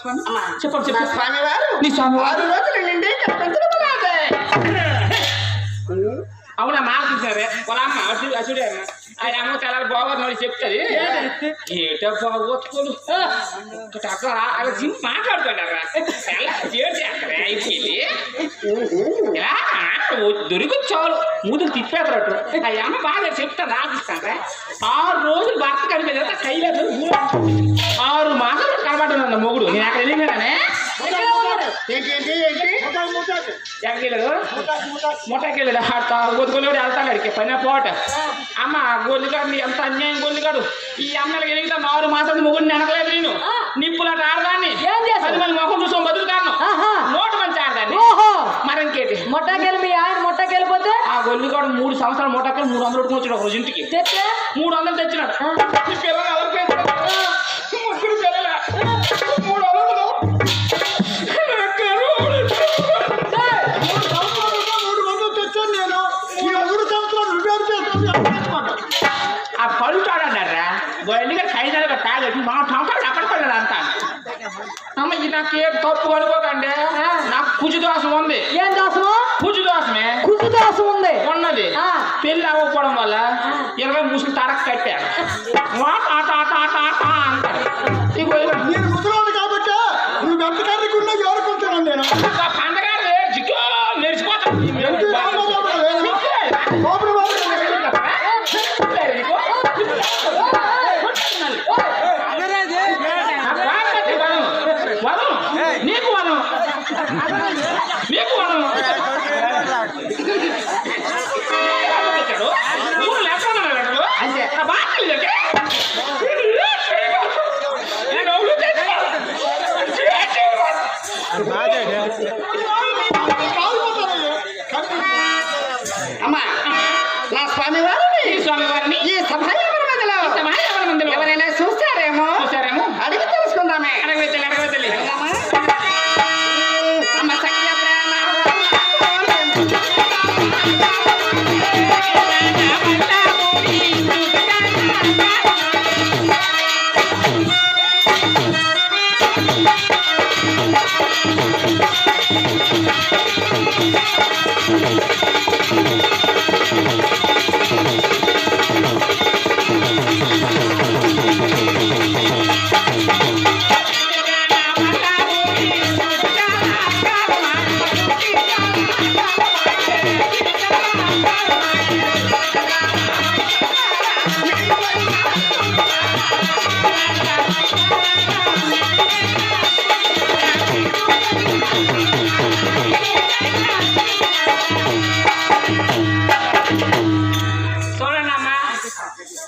చెప్పండి చెప్పండి స్వామి వారు నీ స్వామి వారు ఆరు రోజులు నిండి. అవునా మాట చూసారే వాళ్ళ అమ్మ అసలు అసలు ఆయన అమ్మ చాలా బాగోదు మరి చెప్తుంది ఏటో బాగోతుకోడు అక్కడ అలా జిమ్ మాట్లాడుతున్నారా ఎలా చేసేస్తారా అయిపోయింది. ఇలా దొరికి చాలు. మూతులు తిప్పేస్తారట్టు ఆ అమ్మ బాగా చెప్తా రాపిస్తారా ఆరు రోజులు భర్త కనిపించే కైలేదు ఆరు మాసాలు కనబడుతుంది మొగుడు. నేను అక్కడ వెళ్ళినానే ఏంటి ఏంటి ఏంటి ఎక్కడికి వెళ్ళదు మొట్టకి వెళ్ళాడు ఆడతా గొద్దుకొని వెళ్తాడు అడిగి పైన పోట. అమ్మ గొల్లిగాడు ఎంత అన్యాయం గొల్లిగాడు ఈ అమ్మలకి ఎదిగితే ఆరు మాసాలు మొగుడు నెనకలేదు నేను నిప్పులాట ఆడదాన్ని. ఏం చేశావు? పది మంది మొహం చూసాం బతుకుతాను. ఆహా. నోటు మంచి ఆడదాన్ని. మరి ఇంకేంటి మొట్టకెళ్ళి మీ ఆయన మొట్టకెళ్ళిపోతే ఆ గొల్లిగాడు మూడు సంవత్సరాలు మూటకి మూడు వందలు వచ్చాడు ఒక రోజు ఇంటికి మూడు వందలు తెచ్చినాడు. గొల్లిగా ఖైదాలుగా తాగట్టి మా టంకాలు అక్కడ పడ్డాడు అంతా. అమ్మ ఇది నాకేం తప్పు అనుకోకండి. నాకు కుజు దోషం ఉంది. ఏం దోసము కుజు దోషమే. కుసు దోసం ఉంది. ఉన్నది. ఆ. పెళ్ళి అవ్వకపోవడం వల్ల ఇరవై ముసులు తడక కట్టారు. వా టా టా టా టా టా అంటారు. స్వామి వారిని ఈ సభాయవర మధ్యలో సమాజం మందిలో ఎవరైనా చూస్తారేమో అడిగి తెలుసుకుందామే. ప్రేమ. చూడండి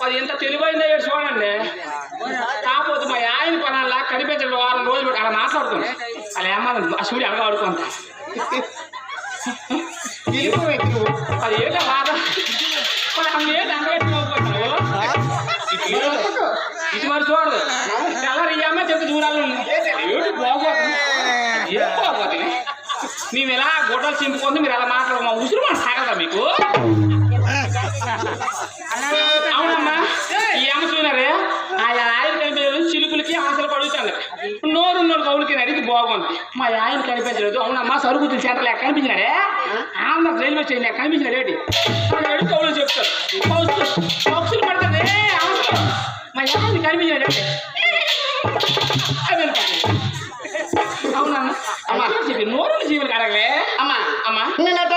అది ఎంత తెలివైందో ఏడు చూడండి. కాకపోతే మా ఆయన పనాల కనిపించడం వారం రోజులు పెట్టి అలా మాట్లాడుతుంది అలా ఏమన్నా ఆ సూర్యుడు అడగా ఆడుకుంటా అది ఏంటో బాధ మరి ఆమె ఏంటి అంగపెట్టుకోకపోతున్నావు ఇది మరి చూడదు తెల్లరి ఈ అమ్మాయి చెప్తే దూరాలు ఏమిటి బాగోతుంది ఏం బాగోతుంది మేము ఇలా గొడ్డలు చింపుకొని మీరు అలా మాట్లాడు మా ఉసురు మన సాగదా మీకు అవునమ్మా కౌలుకి అడిగి బాగుంది మా ఆయన కనిపించలేదు అవునమ్మా సరుగుతులు సెంటర్ లేక కనిపించినాడే ఆంధ్ర రైల్వే స్టేషన్ లేక కనిపించినాడు ఏంటి అడిగి కౌలు చెప్తారు పౌసులు పక్షులు పడుతుంది ఆశలు. మా ఆయన కనిపించినాడు ఏంటి అది వెళ్ళిపోతుంది. అవునమ్మా అమ్మా చెప్పి నోరు జీవులు కడగలే అమ్మా అమ్మా నిన్నట